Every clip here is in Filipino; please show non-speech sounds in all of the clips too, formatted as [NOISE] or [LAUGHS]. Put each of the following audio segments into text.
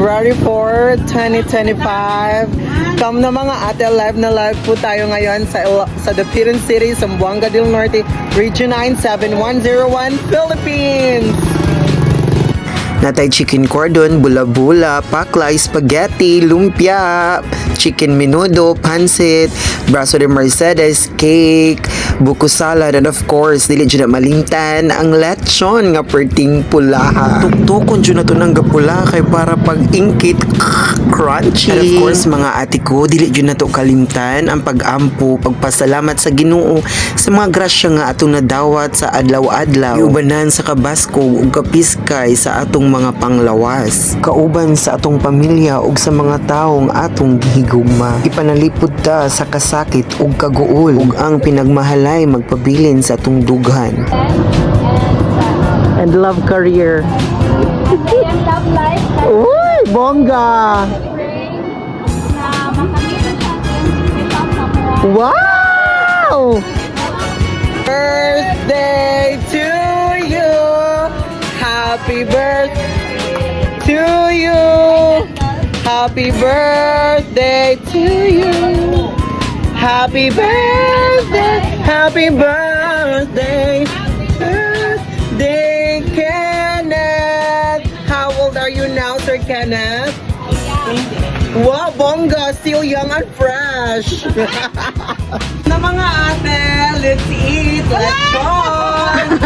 February 4, 2025. Come na mga ate, live na live po tayo ngayon sa, sa Dapitan City, Zamboanga del Norte, Region 9, 7101, Philippines! Natay chicken cordon, bula-bula, paklay, spaghetti, lumpia, chicken menudo, pancit, braso de Mercedes, cake, buko salad, and of course, dili dyan na malimtan ang lechon nga perting pula. Tuktukon dyan na to ng gapula kay para pag ingkit, crunchy. And of course, mga ate ko, dili dyan na to kalimtan ang pag-ampo, pagpasalamat sa ginoo sa mga grasya nga atong nadawat sa adlaw-adlaw. Iubanan sa kabasko ug kapiskay sa atong mga panglawas. Kauban sa atong pamilya ug sa mga taong atong gihigugma. Ipanalipod ta sa kasakit ug kaguol ug ang pinagmahalay magpabilin sa atong dughan. And love career. and love life. Uy, bongga! Wow! Birthday to you! Happy birthday Happy birthday to you! Happy birthday! Happy birthday! Birthday, Kenneth! How old are you now, Sir Kenneth? Wow, bongga! Still young and fresh! [LAUGHS] na mga ate, let's eat! Let's shon!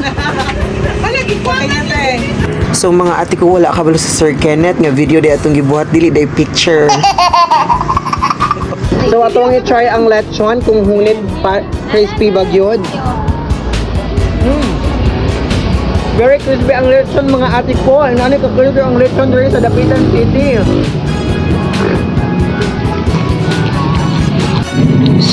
Palagi [LAUGHS] ko eh. So mga ate ko wala kabalo sa Sir Kenneth nga video di atong gibuhat dili day picture. [LAUGHS] So atong i-try ang lechon kung hunid pa crispy bagyod. Mm. Very crispy ang lechon mga ate ko. Ang nani ka ang lechon dito sa Dapitan City.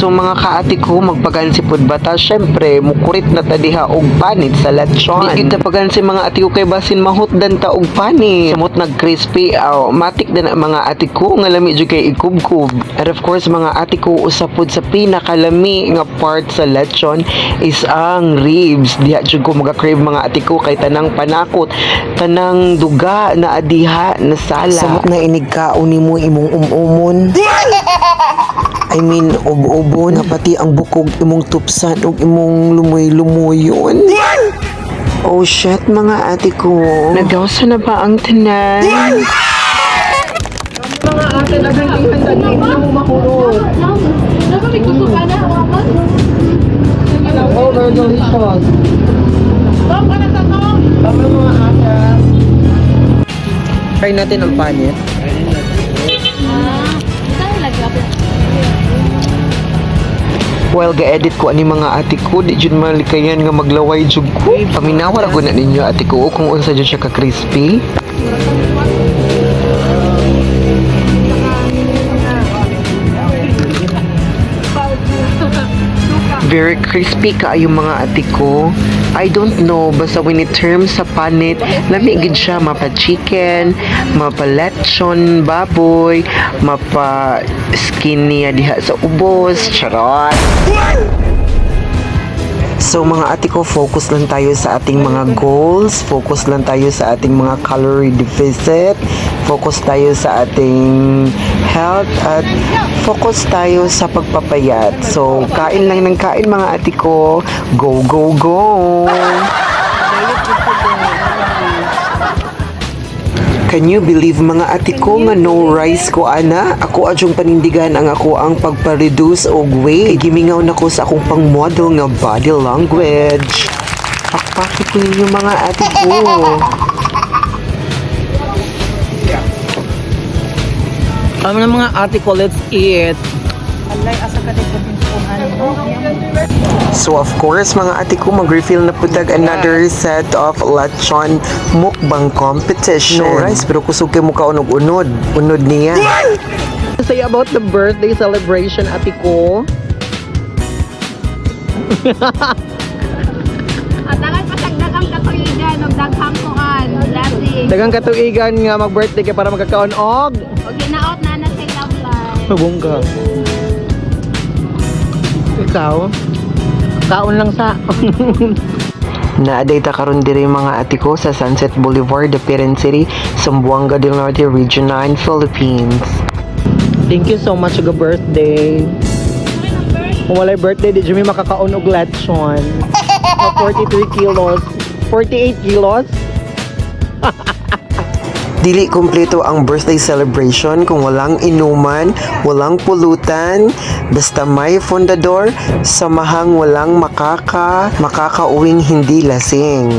So mga kaati ko magpagan si Pudbata syempre mukurit na ta diha og panit sa lechon. Di kita pagan si mga ati ko kay basin mahutdan ta og panit. Samot nag crispy aw matik din ang mga ati ko nga lami jud kay ikubkub. And of course mga ati ko usapod sa pinakalami nga part sa lechon is ang ribs. Diha jud ko maga-crave mga ati ko kay tanang panakot, tanang duga na adiha na sala. Samot na inigkaon nimo imong umumon. I mean, ubo-ubo na pati ang bukog imong tupsan ug imong lumoy-lumoyon. Oh shit, mga ate ko. Nagawsa na ba ang tanan? Mga ate, naghindihan na din na mo makulot. Nakamit ko ka na hawakan. Oh, very delicious. Bang ka na sa to. Tama mga ate. Try natin ang panit. Well, ga-edit ko ani mga ate ko, di jud malikayan nga maglaway jud ko. Paminawar ako na ninyo ate ko kung unsa jud siya ka-crispy. Very crispy kaayo mga ate ko. I don't know, basta when it terms sa panit, lami gid siya mapa chicken, mapa lechon, baboy, mapa skin niya diha sa ubos, charot. So mga ate ko, focus lang tayo sa ating mga goals, focus lang tayo sa ating mga calorie deficit, focus tayo sa ating health, at focus tayo sa pagpapayat. So, kain lang ng kain mga ate ko. Go, go, go! Can you believe mga ate ko nga no rice ko ana? Ako adyong panindigan ang ako ang pagpa-reduce og weight. Gimingaw na ko sa akong pang-model nga body language. Pakpaki ko ninyo mga ate ko. Ano na mga ate ko, let's eat. So of course mga ate ko mag-refill na pudag another set of lechon mukbang competition. No rice pero kusog kay mo kaunod-unod. Unod niya. Say about the birthday celebration, ate ko. At dagan pasagdagang katuigan og daghang kuan. Blessing. Dagang katuigan nga mag-birthday kay para magkakaon og Og ginaot na na sa love life. Mabungga. Ikaw? Kaon lang sa. [LAUGHS] Naaday ta karon diri mga ati ko sa Sunset Boulevard, Dapitan City, Zamboanga del Norte, Region 9, Philippines. Thank you so much ga birthday. Kung walay birthday, di Jimmy makakaon og lechon. [LAUGHS] Mga 43 kilos. 48 kilos? Dili kumpleto ang birthday celebration kung walang inuman, walang pulutan, basta may fundador, samahang walang makaka, makakauwing hindi lasing.